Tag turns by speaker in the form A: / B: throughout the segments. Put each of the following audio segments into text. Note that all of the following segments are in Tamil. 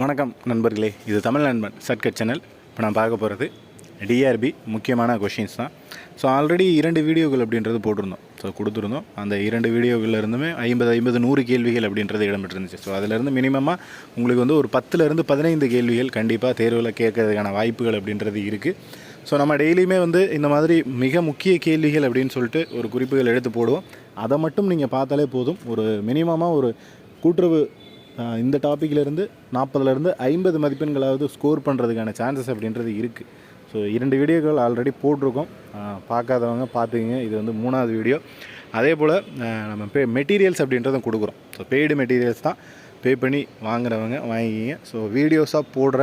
A: வணக்கம் நண்பர்களே. இது தமிழ் நண்பன் சர்க்கட் சேனல். இப்போ நான் பார்க்க போகிறது டிஆர்பி முக்கியமான கொஷின்ஸ் தான். ஸோ ஆல்ரெடி இரண்டு வீடியோக்கள் அப்படின்றது போட்டிருந்தோம். ஸோ கொடுத்துருந்தோம். அந்த இரண்டு வீடியோவில் இருந்துமே ஐம்பது ஐம்பது நூறு கேள்விகள் அப்படின்றது இடம்பெற்றிருந்துச்சு. ஸோ அதிலேருந்து மினிமமாக உங்களுக்கு வந்து ஒரு பத்துலேருந்து பதினைந்து கேள்விகள் கண்டிப்பாக தேர்வில் கேட்கறதுக்கான வாய்ப்புகள் அப்படின்றது இருக்குது ஸோ நம்ம டெய்லியுமே வந்து இந்த மாதிரி மிக முக்கிய கேள்விகள் அப்படின்னு சொல்லிட்டு ஒரு குறிப்புகள் எடுத்து போடுவோம். அதை மட்டும் நீங்கள் பார்த்தாலே போதும். ஒரு மினிமமாக ஒரு கூட்டுறவு இந்த டாப்பிக்கிலேருந்து நாற்பதுலேருந்து ஐம்பது மதிப்பெண்களாவது ஸ்கோர் பண்ணுறதுக்கான சான்சஸ் அப்படின்றது இருக்குது ஸோ இரண்டு வீடியோக்கள் ஆல்ரெடி போட்டிருக்கோம். பார்க்காதவங்க பார்த்துக்கிங்க. இது வந்து மூணாவது வீடியோ. அதே போல் நம்ம பே மெட்டீரியல்ஸ் அப்படின்றதும் கொடுக்குறோம். ஸோ பெய்டு மெட்டீரியல்ஸ் தான். பே பண்ணி வாங்குறவங்க வாங்கிக்கிங்க. ஸோ வீடியோஸாக போடுற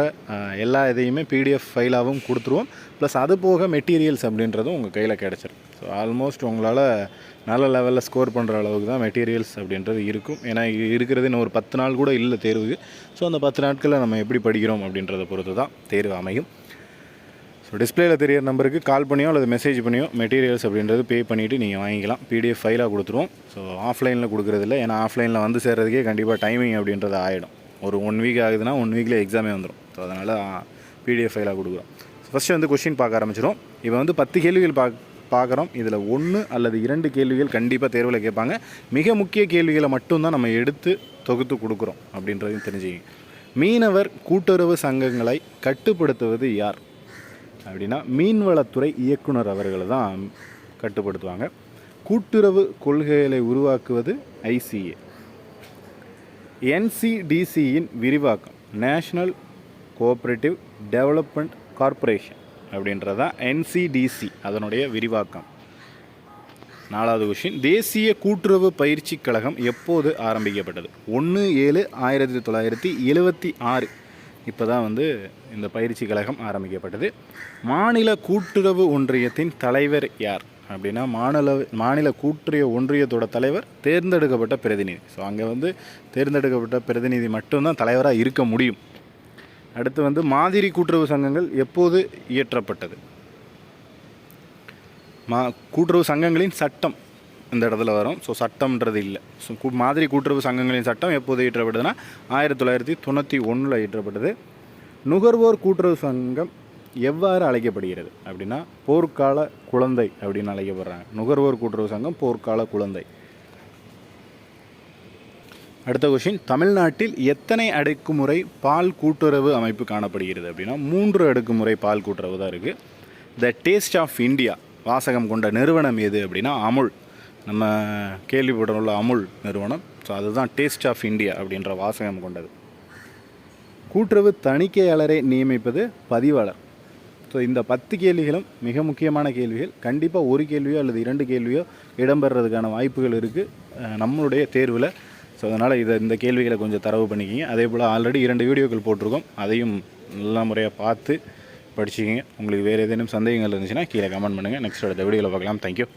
A: எல்லா இதையுமே பிடிஎஃப் ஃபைலாகவும் கொடுத்துருவோம். ப்ளஸ் அது போக மெட்டீரியல்ஸ் அப்படின்றதும் உங்கள் கையில் கிடச்சிரும். ஸோ ஆல்மோஸ்ட் உங்களால் நல்ல லெவலில் ஸ்கோர் பண்ணுற அளவுக்கு தான் மெட்டீரியல்ஸ் அப்படின்றது இருக்கும். ஏன்னா இது இருக்கிறது இன்னும் ஒரு பத்து நாள் கூட இல்லை தேர்வுக்கு. ஸோ அந்த பத்து நாட்களில் நம்ம எப்படி படிக்கிறோம் அப்படின்றத பொறுத்து தான் தேர்வு அமையும். ஸோ டிஸ்பிளேயில் தெரியிற நம்பருக்கு கால் பண்ணியோ அல்லது மெசேஜ் பண்ணியோ மெட்டீரியல்ஸ் அப்படின்றது பே பண்ணிவிட்டு நீங்கள் வாங்கிக்கலாம். பிடிஎஃப் ஃபைலாக கொடுத்துருவோம். ஸோ ஆஃப்லைனில் கொடுக்குறதில்ல. ஏன்னா ஆஃப்லைனில் வந்து சேர்றதுக்கே கண்டிப்பாக டைமிங் அப்படின்றது ஆகிடும் ஒரு ஒன் வீக் ஆகுதுன்னா ஒன் வீக்கில் எக்ஸாமே வந்துடும் ஸோ அதனால் பிடிஎஃப் ஃபைலாக கொடுக்குறோம். ஃபஸ்ட்டு வந்து கொஷின் பார்க்க ஆரம்பிச்சிடும் இப்போ வந்து பத்து கேள்விகள் பா பார்க்குறோம். இதில் ஒன்று அல்லது இரண்டு கேள்விகள் கண்டிப்பாக தேர்வில் கேட்பாங்க. மிக முக்கிய கேள்விகளை மட்டும்தான் நம்ம எடுத்து தொகுத்து கொடுக்குறோம் அப்படின்றதையும் தெரிஞ்சுக்கிங்க. மீனவர் கூட்டுறவு சங்கங்களை கட்டுப்படுத்துவது யார்? அப்படின்னா மீன்வளத்துறை இயக்குனர் அவர்களை தான் கட்டுப்படுத்துவாங்க. கூட்டுறவு கொள்கைகளை உருவாக்குவது ஐசிஏ. என்சிடிசியின் விரிவாக்கம் நேஷ்னல் கோஆப்ரேட்டிவ் டெவலப்மெண்ட் கார்ப்பரேஷன் அப்படின்றதான் என்சிடிசி அதனுடைய விரிவாக்கம். நாலாவது கொஷின் தேசிய கூட்டுறவு பயிற்சி கழகம் எப்போது ஆரம்பிக்கப்பட்டது? ஒன்று ஏழு ஆயிரத்தி தொள்ளாயிரத்தி எழுவத்தி ஆறு. இப்போ தான் வந்து இந்த பயிற்சி கழகம் ஆரம்பிக்கப்பட்டது. மாநில கூட்டுறவு ஒன்றியத்தின் தலைவர் யார் அப்படின்னா மாநில மாநில கூட்டுறவு ஒன்றியத்தோட தலைவர் தேர்ந்தெடுக்கப்பட்ட பிரதிநிதி. ஸோ அங்கே வந்து தேர்ந்தெடுக்கப்பட்ட பிரதிநிதி மட்டும்தான் தலைவராக இருக்க முடியும். அடுத்து வந்து மாதிரி கூட்டுறவு சங்கங்கள் எப்போது இயற்றப்பட்டது? மா கூட்டுறவு சங்கங்களின் சட்டம். இந்த இடத்துல வரும். ஸோ சட்டம்ன்றது இல்லை. ஸோ மாதிரி கூட்டுறவு சங்கங்களின் சட்டம் எப்போது இயற்றப்பட்டதுன்னா ஆயிரத்தி தொள்ளாயிரத்தி தொண்ணூற்றி ஒன்றில் இயற்றப்பட்டது. நுகர்வோர் கூட்டுறவு சங்கம் எவ்வாறு அழைக்கப்படுகிறது அப்படின்னா போர்க்கால குழந்தை அப்படின்னு அழைக்கப்படுறாங்க. நுகர்வோர் கூட்டுறவு சங்கம் போர்க்கால குழந்தை. அடுத்த கொஷின் தமிழ்நாட்டில் எத்தனை அடுக்குமுறை பால் கூட்டுறவு அமைப்பு காணப்படுகிறது அப்படின்னா மூன்று அடுக்குமுறை பால் கூட்டுறவு தான் இருக்குது த டேஸ்ட் ஆஃப் இந்தியா வாசகம் கொண்ட நிறுவனம் எது அப்படின்னா அமுல். நம்ம கேள்விப்பட்டுள்ள அமுல் நிறுவனம். ஸோ அதுதான் டேஸ்ட் ஆஃப் இந்தியா அப்படின்ற வாசகம் கொண்டது. கூட்டுறவு தணிக்கையாளரை நியமிப்பது பதிவாளர். ஸோ இந்த பத்து கேள்விகளும் மிக முக்கியமான கேள்விகள். கண்டிப்பாக ஒரு கேள்வியோ அல்லது இரண்டு கேள்வியோ இடம்பெறதுக்கான வாய்ப்புகள் இருக்குது நம்மளுடைய தேர்வில். ஸோ அதனால் இதை இந்த கேள்விகளை கொஞ்சம் தரவு பண்ணிக்கிங்க. அதே போல் ஆல்ரெடி இரண்டு வீடியோக்கள் போட்டிருக்கோம். அதையும் நல்ல முறையாக பார்த்து படிச்சுக்கிங்க. உங்களுக்கு வேறு ஏதேனும் சந்தேகங்கள் இருந்துச்சுன்னா கீழே கமெண்ட் பண்ணுங்கள் நெக்ஸ்ட் அடுத்த வீடியோவில் பார்க்கலாம். தேங்க்யூ